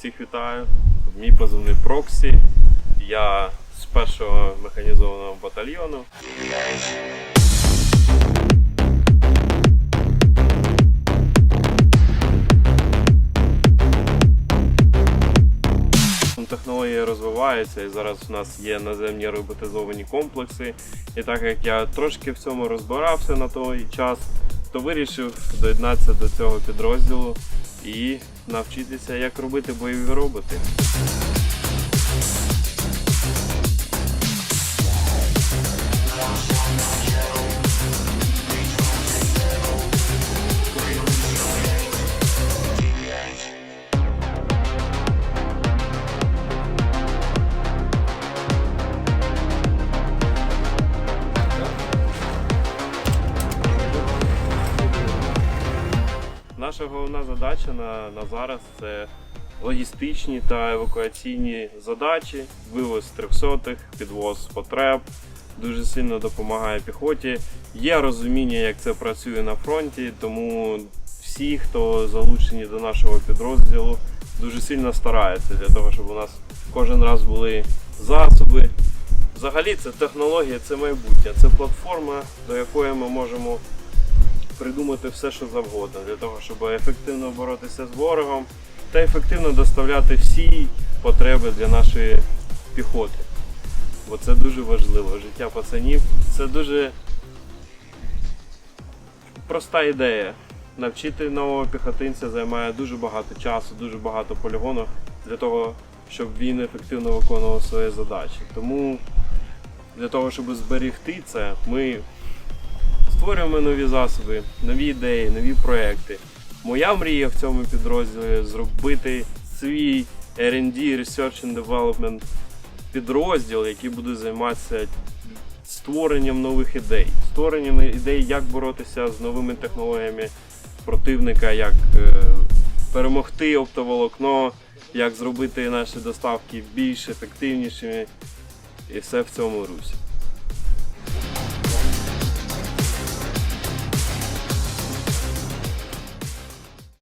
Всіх вітаю. Мій позивний Проксі. Я з першого механізованого батальйону. Технології розвиваються і зараз у нас є наземні роботизовані комплекси. І так як я трошки в цьому розбирався на той час, то вирішив доєднатися до цього підрозділу і навчитися, як робити бойові роботи. Наша головна задача на, на зараз це логістичні та евакуаційні задачі, вивоз трьохсотих, підвоз потреб. Дуже сильно допомагає піхоті. Є розуміння, як це працює на фронті, тому всі, хто залучені до нашого підрозділу, дуже сильно стараються для того, щоб у нас кожен раз були засоби. Взагалі, це технологія, це майбутнє, це платформа, до якої ми можемо придумати все, що завгодно, для того, щоб ефективно боротися з ворогом та ефективно доставляти всі потреби для нашої піхоти. Бо це дуже важливо. Життя пацанів це дуже проста ідея. Навчити нового піхотинця займає дуже багато часу, дуже багато полігону для того, щоб він ефективно виконував свої задачі. Тому для того, щоб зберегти це, ми створюємо нові засоби, нові ідеї, нові проекти. Моя мрія в цьому підрозділі зробити свій R&D Research and Development підрозділ, який буде займатися створенням нових ідей, створенням ідей, як боротися з новими технологіями противника, як е, перемогти оптоволокно, як зробити наші доставки більш ефективнішими і все в цьому русі.